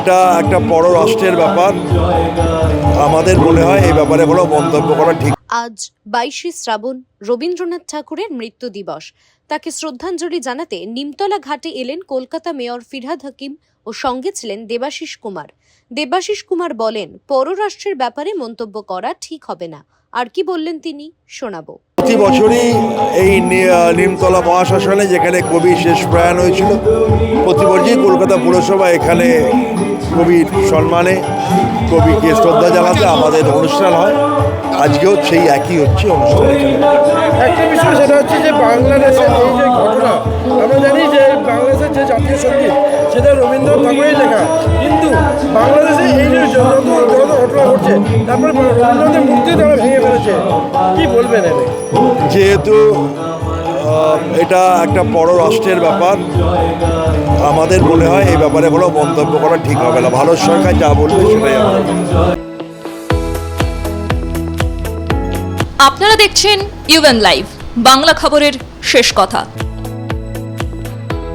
এটা একটা বড় রাষ্ট্রের ব্যাপার। আমাদের মনে হয় এই ব্যাপারে কোনো মন্তব্য করা ঠিক আজ বাইশে শ্রাবণ রবীন্দ্রনাথ ঠাকুরের মৃত্যু দিবস। তাকে শ্রদ্ধাঞ্জলি জানাতে নিমতলা ঘাটে এলেন কলকাতা মেয়র ফিরহাদ হাকিম ও সঙ্গে ছিলেন দেবাশিস কুমার। দেবাশিস কুমার বলেন, পররাষ্ট্রের ব্যাপারে মন্তব্য করা ঠিক হবে না। আর কি বললেন তিনি, শোনাবো। প্রতি বছরই এই নিমতলা মহাশ্মশানে যেখানে কবি শেষ প্রয়াণ হয়েছিল, প্রতি বছরই কলকাতা পুরসভা এখানে কবির সম্মানে কবিকে শ্রদ্ধা জানাতে আমাদের অনুষ্ঠান হয়। আজকেও সেই একই হচ্ছে অনুষ্ঠান একটা বিষয় সেটা হচ্ছে যে বাংলাদেশের এই যে ঘটনা, আমরা জানি যে বাংলাদেশের যে জাতীয় সংগীত, সেটা রবীন্দ্রনাথ ঠাকুরের লেখা। কিন্তু বাংলাদেশে এই যে যত ঘটনা ঘটছে, তারপরে রবীন্দ্রনাথের মূর্তি তারা ভেঙে ফেলেছে, কি বলবেন এনে যেহেতু এটা একটা বড় রাষ্ট্রের ব্যাপার, আমাদের মনে হয় এই ব্যাপারে কোনো মন্তব্য করা ঠিক হবে না। ভারত সরকার যা বলবে সেটাই আপনারা দেখছেন ইউএন লাইভ বাংলা খবরের শেষ কথা।